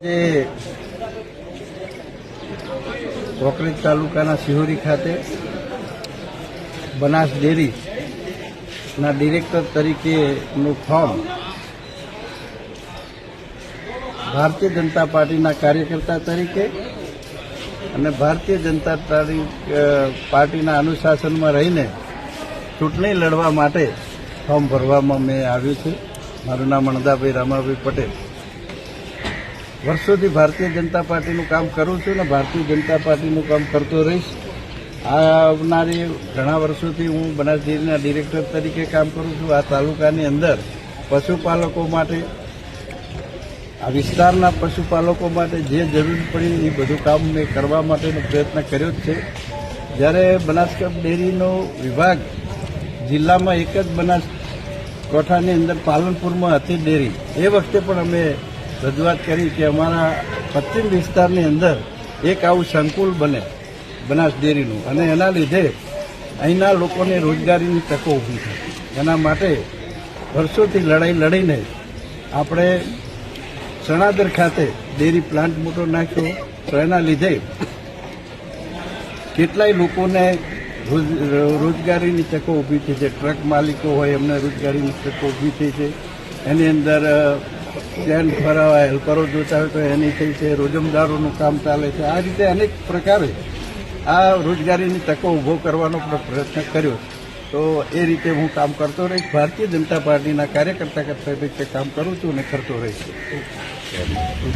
જે કોકરેજ તાલુકાના સિહોરી ખાતે બનાસ ડેરીના ડિરેક્ટર તરીકેનું ફોર્મ ભારતીય જનતા પાર્ટીના કાર્યકર્તા તરીકે અને ભારતીય જનતા પાર્ટીના અનુશાસનમાં રહીને ચૂંટણી લડવા માટે ફોર્મ ભરવામાં મેં આવ્યું છે. મારું નામ અણદાભાઈ રામાભાઈ પટેલ. વર્ષોથી ભારતીય જનતા પાર્ટીનું કામ કરું છું ને ભારતીય જનતા પાર્ટીનું કામ કરતો રહીશ. આવનારી ઘણા વર્ષોથી હું બનાસ ડિરેક્ટર તરીકે કામ કરું છું. આ તાલુકાની અંદર પશુપાલકો માટે, આ વિસ્તારના પશુપાલકો માટે જે જરૂર પડી એ બધું કામ મેં કરવા માટેનો પ્રયત્ન કર્યો જ છે. જ્યારે બનાસકાંઠા ડેરીનો વિભાગ જિલ્લામાં એક જ બનાસ કોઠાની અંદર પાલનપુરમાં હતી ડેરી, એ વખતે પણ અમે રજૂઆત કરી કે અમારા પશ્ચિમ વિસ્તારની અંદર એક આવું સંકુલ બને, બનાસ ડેરીનું. અને એના લીધે અહીંના લોકોને રોજગારીની તકો ઊભી થાય. એના માટે વર્ષોથી લડાઈ લડીને આપણે સણાદર ખાતે ડેરી પ્લાન્ટ મોટો નાખ્યો. તો એના લીધે કેટલાય લોકોને રોજગારીની તકો ઊભી થઈ છે. ટ્રક માલિકો હોય એમને રોજગારીની તકો ઊભી થઈ છે. એની અંદર સ્ટેન્ડ ફરાવા હેલ્પરો જોતા હોય તો એની થઈ છે, રોજમદારોનું કામ ચાલે છે. આ રીતે અનેક પ્રકારે આ રોજગારીની તકો ઊભો કરવાનો પણ પ્રયત્ન કર્યો. તો એ રીતે હું કામ કરતો રહીશ ભારતીય જનતા પાર્ટીના કાર્યકર્તા કરતા રીતે કામ કરું છું અને કરતો રહીશ